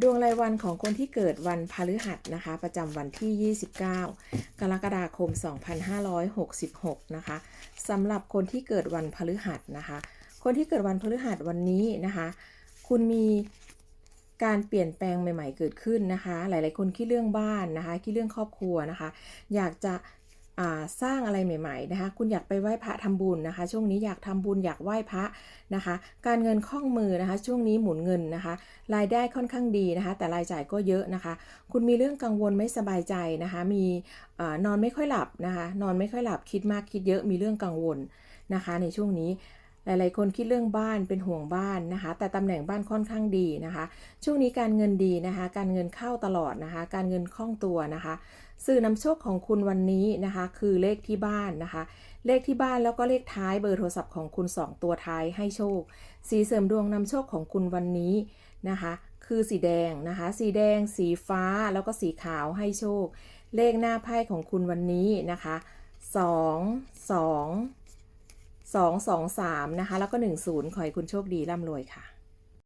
ดวงรายวันของคนที่เกิดวันพฤหัสนะคะ ประจำวันที่ 29 กรกฎาคม 2566 นะคะสำหรับคนที่เกิดวันพฤหัสนะคะ คนที่เกิดวันพฤหัสวันนี้นะคะ คุณมีการเปลี่ยนแปลงใหม่ ๆ เกิดขึ้นนะคะ หลาย ๆ คนคิดเรื่องบ้านนะคะ คิดเรื่องครอบครัวนะคะ อยากจะ สร้างอะไรใหม่ๆนะคะ คุณอยากไปไหว้พระทำบุญนะคะ ช่วงนี้อยากทำบุญอยากไหว้พระนะคะ การเงินคล่องมือนะคะ ช่วงนี้หมุนเงินนะคะ รายได้ค่อนข้างดีนะคะ แต่รายจ่ายก็เยอะนะคะ คุณมีเรื่องกังวลไม่สบายใจนะคะ มีนอนไม่ค่อยหลับนะคะ นอนไม่ค่อยหลับคิดมากคิดเยอะมีเรื่องกังวลนะคะ ในช่วงนี้ หลายๆ คนคิดเรื่องบ้านเป็นห่วงบ้านนะคะ แต่ตำแหน่งบ้านค่อนข้างดีนะคะ ช่วงนี้การเงินดีนะคะ การเงินเข้าตลอดนะคะ การเงินคล่องตัวนะคะ สื่อนำโชคของคุณวันนี้นะคะ คือเลขที่บ้านนะคะ เลขที่บ้านแล้วก็เลขท้ายเบอร์โทรศัพท์ของคุณ 2 ตัวท้ายให้โชค สีเสริมดวงนำโชคของคุณวันนี้นะคะ คือสีแดงนะคะ สีแดง สีฟ้าแล้วก็สีขาวให้โชค เลขหน้าไพ่ของคุณวันนี้นะคะ 2 2 2 2 3 นะคะ แล้วก็ 1 0 ขอให้คุณโชคดีร่ำรวยค่ะ